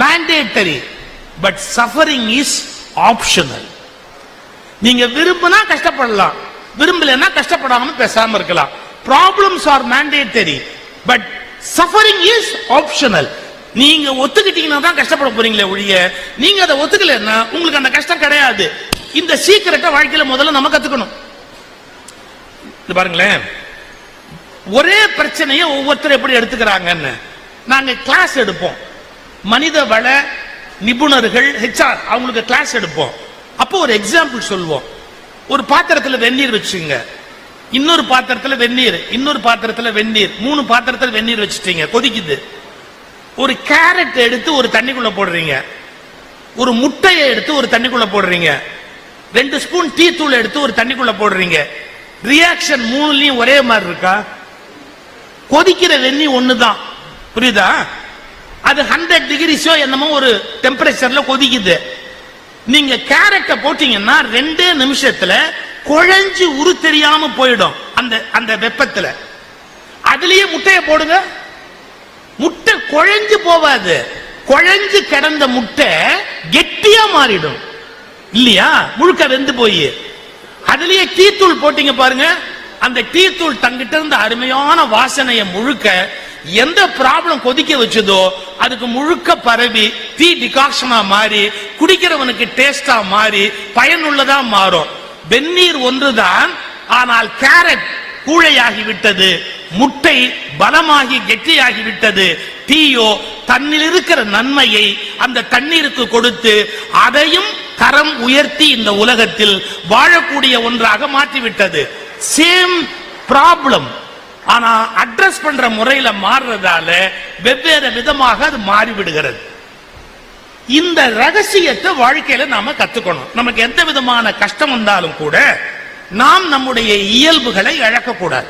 Mandatory but suffering is optional நீங்க விரும்பினா கஷ்டப்படலாம். விரும்பலைன்னா கஷ்டப்படாம பேசாம இருக்கலாம். Problems are mandatory but suffering is optional நீங்க ஒத்துக்கிட்டீங்கன்னா தான் கஷ்டப்பட போறீங்களே ஒழிய நீங்க அதை ஒத்துக்கலைன்னா உங்களுக்கு அந்த கஷ்டம் கிடையாது. இந்த சீக்கிரட்டை வாழ்க்கையில முதல்ல நம்ம கத்துக்கணும். இது பாருங்களேன். ஒரே பிரச்சனையை ஒவ்வொருத்தரும் எப்படி எடுத்துக்கிறாங்கன்னு. நாங்க கிளாஸ் எடுப்போம். மனித வள நிபுணர்கள் ஹெச்ஆர் அவங்களுக்கு கிளாஸ் எடுப்போம். அப்போ ஒரு எக்ஸாம்பிள் சொல்லுவோம் ஒரு பாத்திரத்தில் வெந்நீர் வச்சுங்க. இன்னொரு பாத்திரத்தில் வெந்நீர் இன்னொரு பாத்திரத்தில் வெந்நீர் மூணு பாத்திரத்தில் வெந்நீர் வச்சுட்டீங்க கொதிக்குது. ஒரு கேரட் எடுத்து ஒரு தண்ணிக்குள்ள போடுறீங்க. ஒரு முட்டையை எடுத்து ஒரு தண்ணிக்குள்ள போடுறீங்க. ரெண்டு ஸ்பூன் டீ தூள் எடுத்து ஒரு தண்ணிக்குள்ள போடுறீங்க. ரியாக்ஷன் மூணுலயும் ஒரே மாதிரி இருக்கா? கொதிக்கிற வெந்நீர் ஒண்ணுதான். புரியுதா? அது ஹண்ட்ரட் டிகிரிஸோ என்னமோ ஒரு டெம்பரேச்சர்ல கொதிக்குது. நீங்க கேரட்டை போட்டீங்கன்னா ரெண்டே நிமிஷத்துல குழஞ்சு உரு தெரியாம போயிடும் அந்த அந்த வெப்பத்துல. அதுலயே முட்டையை போடுங்க. முட்டை குழஞ்சு போவாது. குழஞ்சு கிடந்த முட்டை கெட்டியா மாறிடும். இல்லையா? முழுக்க வெந்து போய். அதுலயே டீத்தூள் போட்டீங்க பாருங்க. அந்த டீத்தூள் தங்கிட்ட இருந்த அருமையான வாசனையை முழுக்க எந்த ப்ராப்ளம் கொதிக்க வச்சதோ அதுக்கு முழுக்க பரவி டீ டிகாக்ஷனா மாறி குடிக்கிறவனுக்கு டேஸ்டா மாறி பயனுள்ளதா மாறும். வெந்நீர் ஒன்றுதான் ஆனால் கேரட் கூழையாகி விட்டது முட்டை பலமாகி கெட்டியாகி விட்டது டீயோ தன்னில் இருக்கிற நன்மையை அந்த தண்ணீருக்கு கொடுத்து அதையும் தரம் உயர்த்தி இந்த உலகத்தில் வாழக்கூடிய ஒன்றாக மாற்றிவிட்டது. சேம் ப்ராப்ளம் ஆனா அட்ரஸ் பண்ற முறையில மாறுறதால வெவ்வேறு விதமாக அது மாறிவிடுகிறது. இந்த ரகசியத்தை வாழ்க்கையில நாம கத்துக்கணும். நமக்கு எந்த விதமான கஷ்டம் வந்தாலும் கூட நாம் நம்முடைய இயல்புகளை இழக்கக்கூடாது.